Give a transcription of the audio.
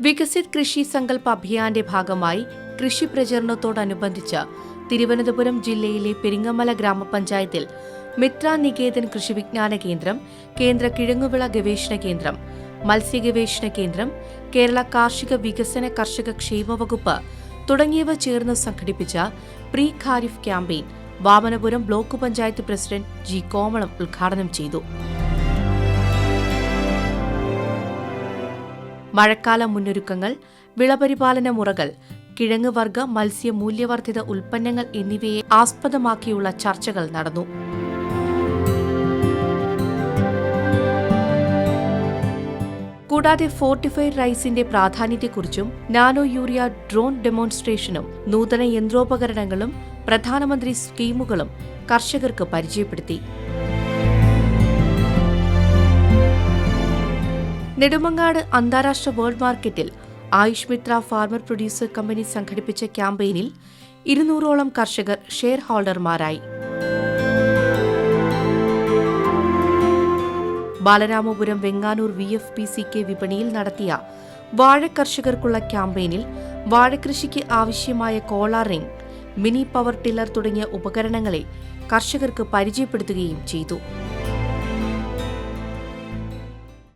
വികസിത് കൃഷി സങ്കല്പ അഭിയാന്റെ ഭാഗമായി കൃഷി പ്രചരണത്തോടനുബന്ധിച്ച് തിരുവനന്തപുരം ജില്ലയിലെ പെരിങ്ങമല ഗ്രാമപഞ്ചായത്തിൽ മിത്ര നികേതൻ കൃഷി വിജ്ഞാന കേന്ദ്രം കേന്ദ്ര കിഴങ്ങുവിള ഗവേഷണ കേന്ദ്രം മത്സ്യ ഗവേഷണ കേന്ദ്രം കേരള കാർഷിക വികസന കർഷക ക്ഷേമ വകുപ്പ് തുടങ്ങിയവ ചേർന്ന് സംഘടിപ്പിച്ച pre Kharif campaign Vamanapuram block panchayat president G Komalam ഉദ്ഘാടനം ചെയ്തു. മഴക്കാല മുന്നൊരുക്കങ്ങൾ വിളപരിപാലന മുറകൾ കിഴങ്ങ് വർഗ മത്സ്യ മൂല്യവർദ്ധിത ഉൽപ്പന്നങ്ങൾ എന്നിവയെ ആസ്പദമാക്കിയുള്ള ചർച്ചകൾ നടന്നു. കൂടാതെ ഫോർട്ടിഫൈഡ് റൈസിന്റെ പ്രാധാന്യത്തെക്കുറിച്ചും നാനോ യൂറിയ ഡ്രോൺ ഡെമോൺസ്ട്രേഷനും നൂതന യന്ത്രോപകരണങ്ങളും പ്രധാനമന്ത്രി സ്കീമുകളും കർഷകർക്ക് പരിചയപ്പെടുത്തി. നെടുമങ്ങാട് അന്താരാഷ്ട്ര വേൾഡ് മാർക്കറ്റിൽ Ayush Mitra farmer producer company സംഘടിപ്പിച്ച ക്യാമ്പയിനിൽ ഇരുന്നൂറോളം കർഷകർ share ഹോൾഡർമാരായി. Balaramapuram Venganoor V F P C K വിപണിയിൽ നടത്തിയ വാഴ കർഷകർക്കുള്ള ക്യാമ്പയിനിൽ വാഴകൃഷിക്ക് ആവശ്യമായ collar ring mini power tiller തുടങ്ങിയ ഉപകരണങ്ങളെ കർഷകർക്ക് പരിചയപ്പെടുത്തുകയും ചെയ്തു.